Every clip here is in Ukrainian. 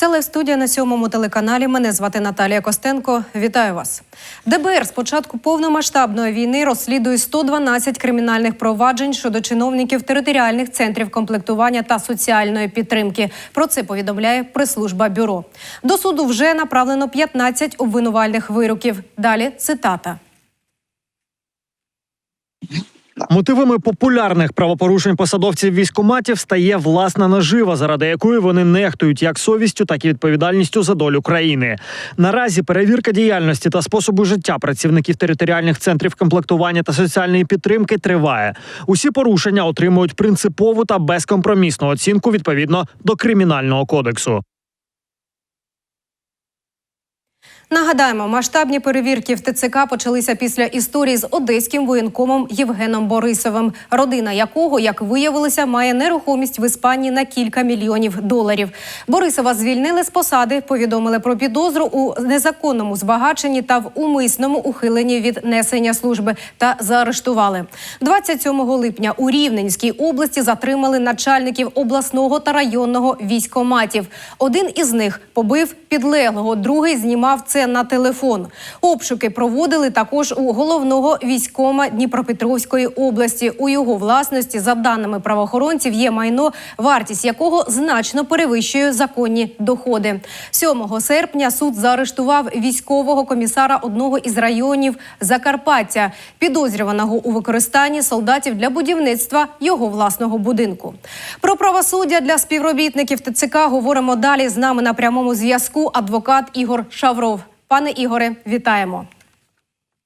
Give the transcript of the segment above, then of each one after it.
Це Лев студія на сьомому телеканалі. Мене звати Наталія Костенко. Вітаю вас. ДБР з початку повномасштабної війни розслідує 112 кримінальних проваджень щодо чиновників територіальних центрів комплектування та соціальної підтримки. Про це повідомляє прес-служба бюро. До суду вже направлено 15 обвинувальних вироків. Далі цитата. Мотивами популярних правопорушень посадовців військоматів стає власна нажива, заради якої вони нехтують як совістю, так і відповідальністю за долю країни. Наразі перевірка діяльності та способу життя працівників територіальних центрів комплектування та соціальної підтримки триває. Усі порушення отримують принципову та безкомпромісну оцінку відповідно до кримінального кодексу. Нагадаємо, масштабні перевірки в ТЦК почалися після історії з одеським воєнкомом Євгеном Борисовим, родина якого, як виявилося, має нерухомість в Іспанії на кілька мільйонів доларів. Борисова звільнили з посади, повідомили про підозру у незаконному збагаченні та в умисному ухиленні від несення служби та заарештували. 27 липня у Рівненській області затримали начальників обласного та районного військоматів. Один із них побив підлеглого, другий знімав це на телефон. Обшуки проводили також у головного військома Дніпропетровської області. У його власності, за даними правоохоронців, є майно, вартість якого значно перевищує законні доходи. 7 серпня суд заарештував військового комісара одного із районів Закарпаття, підозрюваного у використанні солдатів для будівництва його власного будинку. Про правосуддя для співробітників ТЦК говоримо далі. З нами на прямому зв'язку адвокат Ігор Шавров. Пане Ігоре, вітаємо.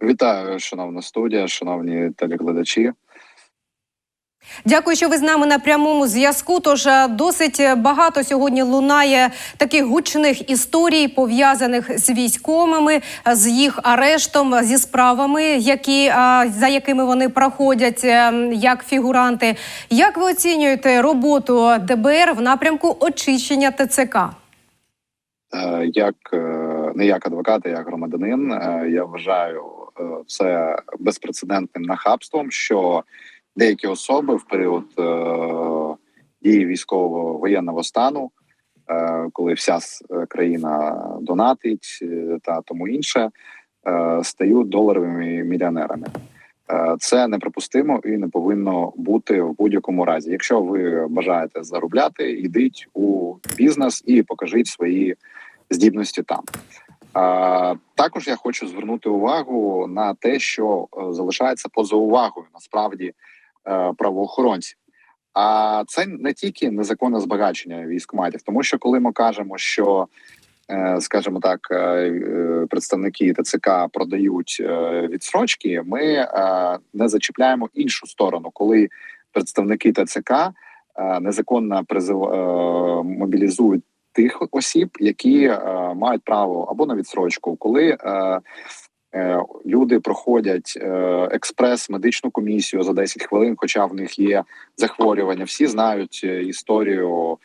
Вітаю, шановна студія, шановні телеглядачі. Дякую, що ви з нами на прямому зв'язку. Тож е, досить багато сьогодні лунає таких гучних історій, пов'язаних з військовими, е, з їх арештом, зі справами, які е, за якими вони проходять е, як фігуранти. Як ви оцінюєте роботу ДБР в напрямку очищення ТЦК? Е, Як е, не як адвокат, а як громадянин, е, я вважаю е, це безпрецедентним нахабством, що деякі особи в період е, дії військового воєнного стану, коли вся країна донатить та тому інше, стають доларовими мільйонерами. Це неприпустимо і не повинно бути в будь-якому разі. Якщо ви бажаєте заробляти, йдіть у бізнес і покажіть свої здібності там. Також я хочу звернути увагу на те, що е, залишається поза увагою насправді е, правоохоронців. А це не тільки незаконне збагачення військкоматів, тому що коли ми кажемо, що е, скажімо так, представники ТЦК продають відсрочки, ми не зачіпляємо іншу сторону, коли представники ТЦК незаконно мобілізують тих осіб, які е, мають право або на відсрочку, коли е, е, люди проходять е, експрес медичну комісію за 10 хвилин, хоча в них є захворювання. Всі знають е, історію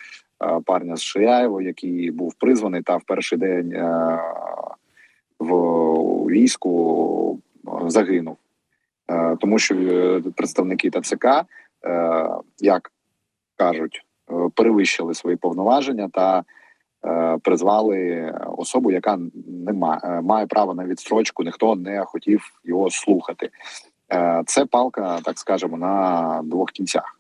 е, парня з Шияєво, який був призваний та в перший день е, в війську е, загинув, е, тому що е, представники ТЦК, е, як кажуть, перевищили свої повноваження та е, призвали особу, яка не має, має право на відстрочку. Ніхто не хотів його слухати. Е, Це палка, так скажемо, на двох кінцях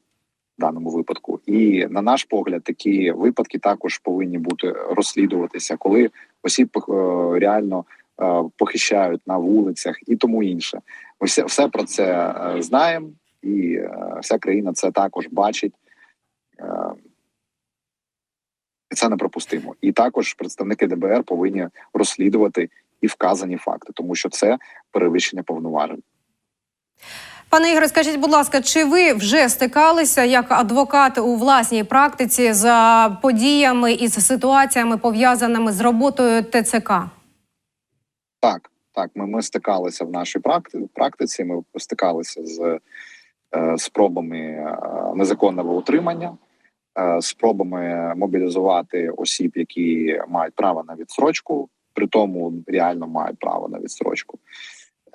в даному випадку. І на наш погляд, такі випадки також повинні бути розслідуватися, коли осіб е, реально е, похищають на вулицях і тому інше. Ми все, все про це е, знаємо, і е, вся країна це також бачить. Е, це неприпустимо. І також представники ДБР повинні розслідувати і вказані факти, тому що це перевищення повноважень. Пане Ігоре, скажіть, будь ласка, чи ви вже стикалися як адвокат у власній практиці за подіями і з ситуаціями пов'язаними з роботою ТЦК? Так, так, ми, ми стикалися в нашій практиці. Ми стикалися з е, спробами е, незаконного утримання, спробами мобілізувати осіб, які мають право на відсрочку, при тому реально мають право на відстрочку.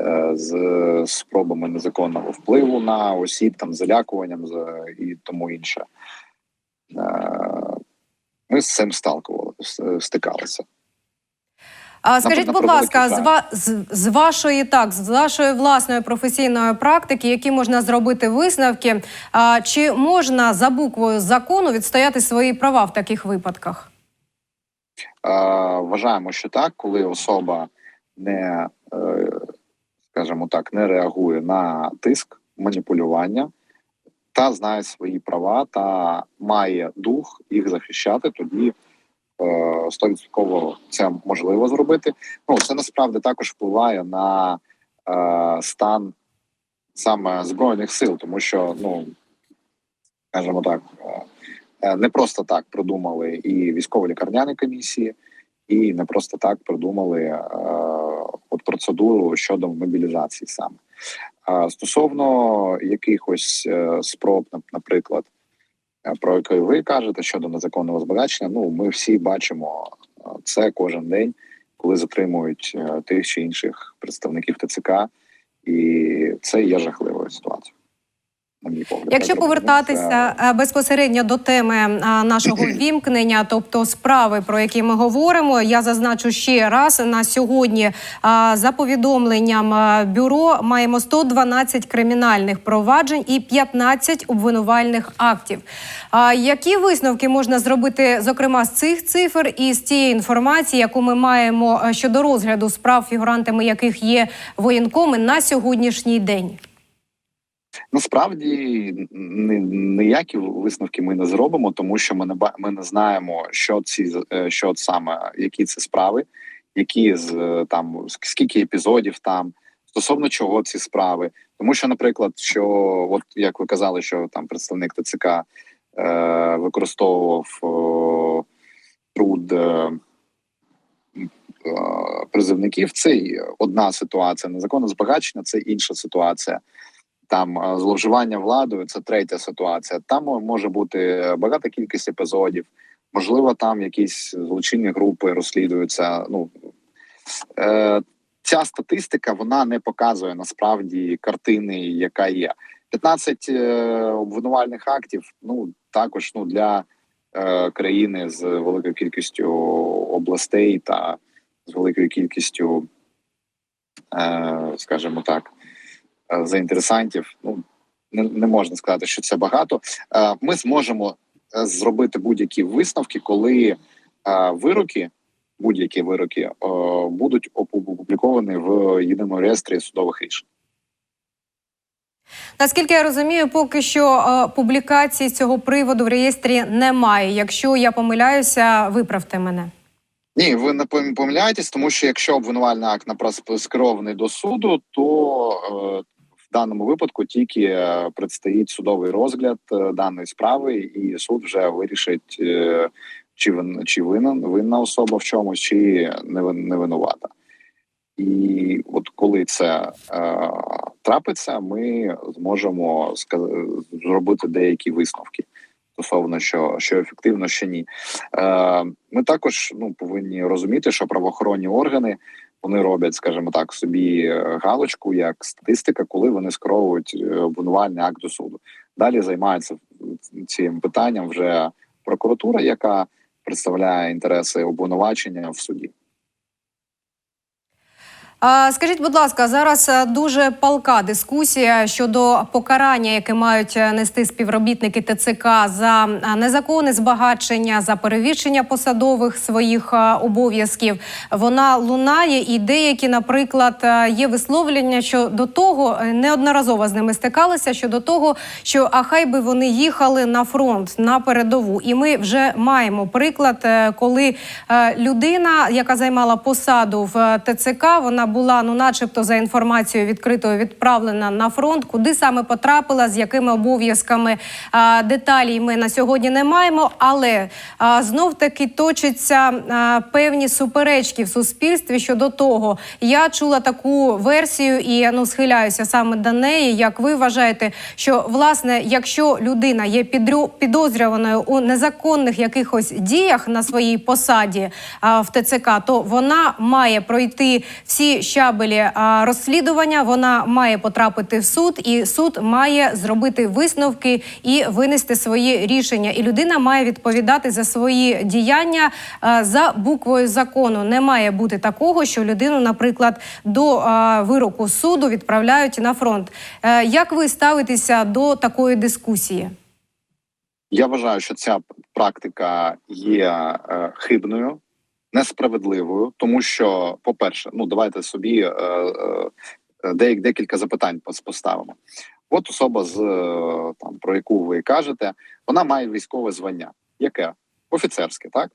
е, З спробами незаконного впливу на осіб, там залякуванням і тому інше. Е, Ми з цим сталкували, стикалися. А скажіть, на будь ласка, з, ва- з, з вашої так, з вашої власної професійної практики, які можна зробити висновки, а, чи можна за буквою закону відстояти свої права в таких випадках? Е, вважаємо, що так, коли особа не, е, скажімо так, не реагує на тиск, маніпулювання та знає свої права та має дух їх захищати, тоді стовідсотково це можливо зробити. Ну це насправді також впливає на е, стан саме збройних сил, тому що ну скажімо так. е, Е, Не просто так придумали і військово-лікарняні комісії, і не просто так придумали е, от процедуру щодо мобілізації саме. Стосовно якихось е, спроб, наприклад, е, про який ви кажете щодо незаконного збагачення, ну ми всі бачимо це кожен день, коли затримують е, тих чи інших представників ТЦК, і це є жахливою ситуацією. На мій погляд, Якщо повертатися е, безпосередньо до теми е, нашого вімкнення, тобто справи, про які ми говоримо, я зазначу ще раз на сьогодні. е, За повідомленням бюро маємо 112 кримінальних проваджень і 15 обвинувальних актів. Які висновки можна зробити, зокрема з цих цифр і з тієї інформації, яку ми маємо щодо розгляду справ, фігурантами яких є воєнкоми на сьогоднішній день? Насправді ніякі висновки ми не зробимо, тому що ми не ми не знаємо, що ці е, що саме які це справи, які з е, там скільки епізодів там стосовно чого ці справи. Тому що, наприклад, що от як ви казали, що там представник ТЦК е, використовував е, труд. Е, Призивників це одна ситуація. Незаконне збагачення це інша ситуація там е, зловживання владою це третя ситуація. Там може бути багата кількість епізодів, можливо, там якісь злочинні групи розслідуються. Ну е, ця статистика вона не показує насправді картини, яка є. 15 е, обвинувальних актів. Ну також ну для е, країни з великою кількістю областей та з великою кількістю, е, скажімо так заінтересантів. Ну не, не можна сказати, що це багато. Е, Ми зможемо е, зробити будь-які висновки, коли е, вироки, будь-які вироки, е, будуть опубліковані в єдиному реєстрі судових рішень. Наскільки я розумію, поки що е, публікації з цього приводу в реєстрі немає. Якщо я помиляюся, виправте мене. Ні, ви не пом- помиляєтесь, тому що якщо обвинувальний акт напрос- скерований до суду, то е, в даному випадку тільки е, предстоїть судовий розгляд е, даної справи, і суд вже вирішить, е, чи чи винен винна особа в чомусь, чи не, винувата. І от коли це е, трапиться, ми зможемо зробити деякі висновки стосовно що, що ефективно, що ні. Е, ми також ну повинні розуміти, що правоохоронні органи вони роблять, скажімо так, собі е, галочку як статистика, коли вони скеровують е, обвинувальний акт до суду. Далі займається цим питанням вже прокуратура, яка представляє інтереси обвинувачення в суді. Скажіть, будь ласка, зараз е, дуже палка дискусія щодо покарання, яке мають е, нести співробітники ТЦК за е, незаконне збагачення, за перевищення посадових своїх обов'язків. Вона лунає, і деякі, наприклад, є висловлення, що до того неодноразово з ними стикалися щодо того, що а хай би вони їхали на фронт на передову. І ми вже маємо приклад, коли людина, яка займала посаду в ТЦК, вона була ну, начебто, за інформацією відкритою відправлена на фронт. Куди саме потрапила, з якими обов'язками е, деталі ми на сьогодні не маємо. Але знов таки точаться е, певні суперечки в суспільстві щодо того. Я чула таку версію і ну схиляюся саме до неї. Як ви вважаєте, що власне, якщо людина є підозрюваною у незаконних якихось діях на своїй посаді в ТЦК, то вона має пройти всі всі щабелі розслідування вона має потрапити в суд, і суд має зробити висновки і винести свої рішення. І людина має відповідати за свої діяння за буквою закону. Не має бути такого, що людину, наприклад, до вироку суду відправляють на фронт. Е, Як ви ставитеся до такої дискусії? Я вважаю, що ця практика є е, хибною, несправедливою, тому що, по-перше, ну давайте собі е, е, декілька запитань поставимо. От особа з е, там про яку ви кажете, вона має військове звання. Яке? Офіцерське, так?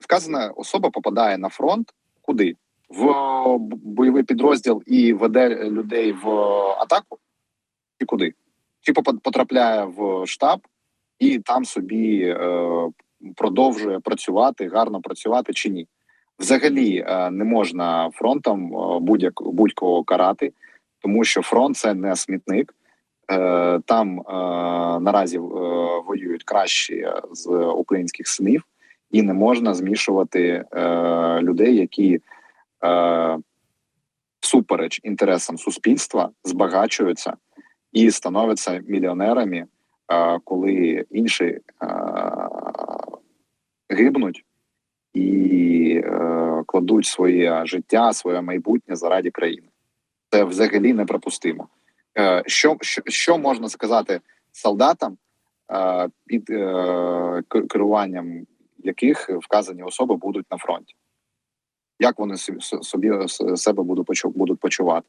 Вказана особа попадає на фронт куди? В бойовий підрозділ і веде людей в атаку? І куди? Чи потрапляє в штаб і там собі е, продовжує працювати, гарно працювати чи ні. Взагалі е, не можна фронтом е, будь-як будь-кого карати, тому що фронт це не смітник. Е, там наразі воюють кращі з українських синів, і не можна змішувати людей, які всупереч інтересам суспільства збагачуються і становляться мільйонерами коли інші гибнуть і е, кладуть своє життя, своє майбутнє заради країни. Це взагалі неприпустимо. Е, що, що, що можна сказати солдатам, е, під е, керуванням яких вказані особи будуть на фронті? Як вони собі, себе будуть почувати?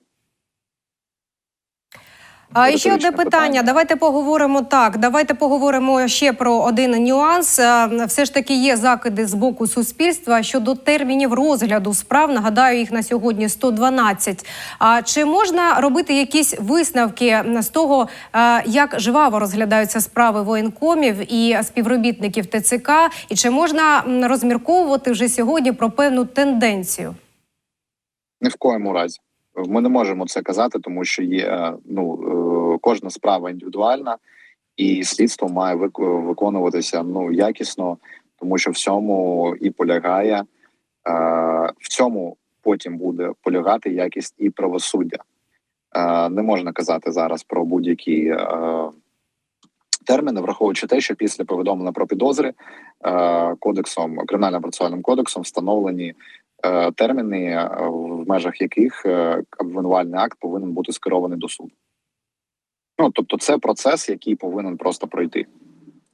А ще одне питання. питання. Давайте поговоримо так. Давайте поговоримо ще про один нюанс. Е, Все ж таки є закиди з боку суспільства щодо термінів розгляду справ. Нагадаю, їх на сьогодні 112. А чи можна робити якісь висновки з того, е, як жваво розглядаються справи воєнкомів і співробітників ТЦК? І чи можна розмірковувати вже сьогодні про певну тенденцію? Ні в коєму разі. Ми не можемо це казати, тому що є е, ну кожна справа індивідуальна, і слідство має вик- виконуватися ну якісно, тому що в цьому і полягає е, в цьому потім буде полягати якість і правосуддя. Е, Не можна казати зараз про будь-які е, терміни, враховуючи те, що після повідомлення про підозри кодексом кримінальним процесуальним кодексом встановлені терміни, в межах яких обвинувальний акт повинен бути скерований до суду. Ну тобто, це процес, який повинен просто пройти,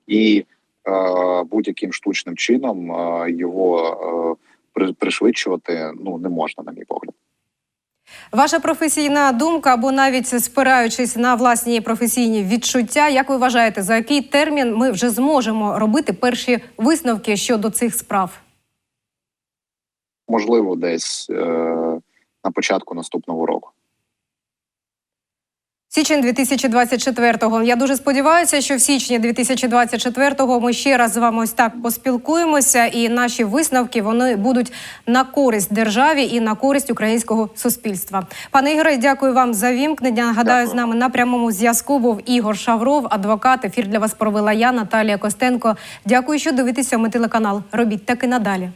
і е, будь-яким штучним чином е, його е, пришвидшувати ну не можна, на мій погляд. Ваша професійна думка, або навіть спираючись на власні професійні відчуття, як ви вважаєте, за який термін ми вже зможемо робити перші висновки щодо цих справ? Можливо, десь е, на початку наступного року. Січень 2024-го. Я дуже сподіваюся, що в січні 2024-го ми ще раз з вами ось так поспілкуємося, і наші висновки вони будуть на користь державі і на користь українського суспільства. Пане Ігоре, дякую вам за вімкнення. Нагадаю, з нами на прямому зв'язку був Ігор Шавров, адвокат. Ефір для вас провела я, Наталія Костенко. Дякую, що дивитеся ми телеканал. Робіть так і надалі.